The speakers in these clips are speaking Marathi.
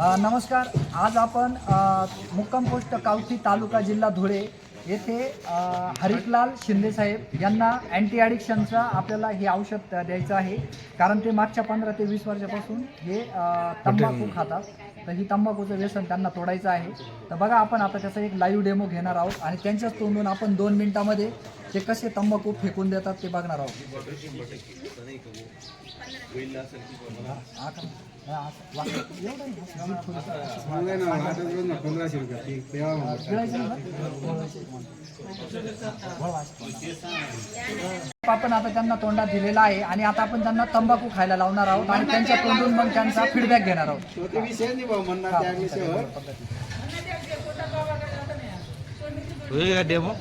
नमस्कार. आज आपण अ, मुक्काम पोस्ट कावठी तालुका जिल्हा धुळे येथे हरिकलाल शिंदेसाहेब यांना अँटी ॲडिक्शनचा आपल्याला हे औषध द्यायचं आहे कारण ते मागच्या पंधरा ते वीस वर्षापासून हे तंबाखू खातात तर ही तंबाखूचं व्यसन त्यांना तोडायचं आहे तर बघा आपण आता त्याचा एक लाईव्ह डेमो घेणार आहोत आणि त्यांच्याच तोंडून आपण दोन मिनिटामध्ये ते कसे तंबाखू फेकून देतात ते बघणार आहोत आता आपण आता त्यांना तोंडात दिलेला आहे आणि आता आपण त्यांना तंबाखू खायला लावणार आहोत आणि त्यांच्या तोंडून मग त्यांचा फीडबॅक घेणार आहोत. तो ते डेमो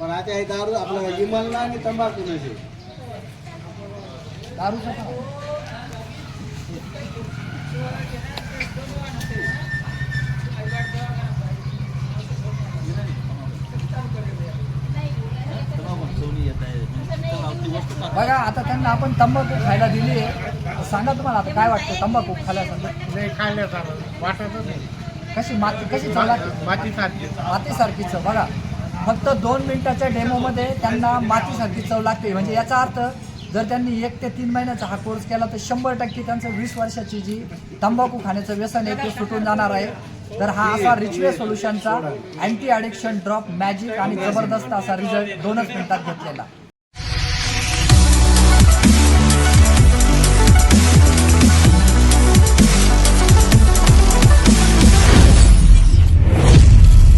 पण आता हे दारू आपलं विमलला आणि तंबाखू नसे बघा आता त्यांना आपण तंबाखू खायला दिली आहे. सांगा तुम्हाला आता काय वाटतं तंबाखू नाही वाटतच नाही. कशी माती कशी चव लागते? मातीसारखी. मातीसारखी चव बघा. फक्त दोन मिनिटाच्या डेमोमध्ये त्यांना मातीसारखी चव लागते. म्हणजे याचा अर्थ जर त्यांनी एक ते तीन महिन्याचा हा कोर्स केला तर शंभर टक्के त्यांचं वीस वर्षाची जी तंबाखू खाण्याचं व्यसन आहे ते सुटून जाणार आहे. तर हा असा रिचवे सोल्युशनचा अँटी ॲडिक्शन ड्रॉप मॅजिक आणि जबरदस्त असा रिझल्ट दोनच मिनिटात घेतलेला.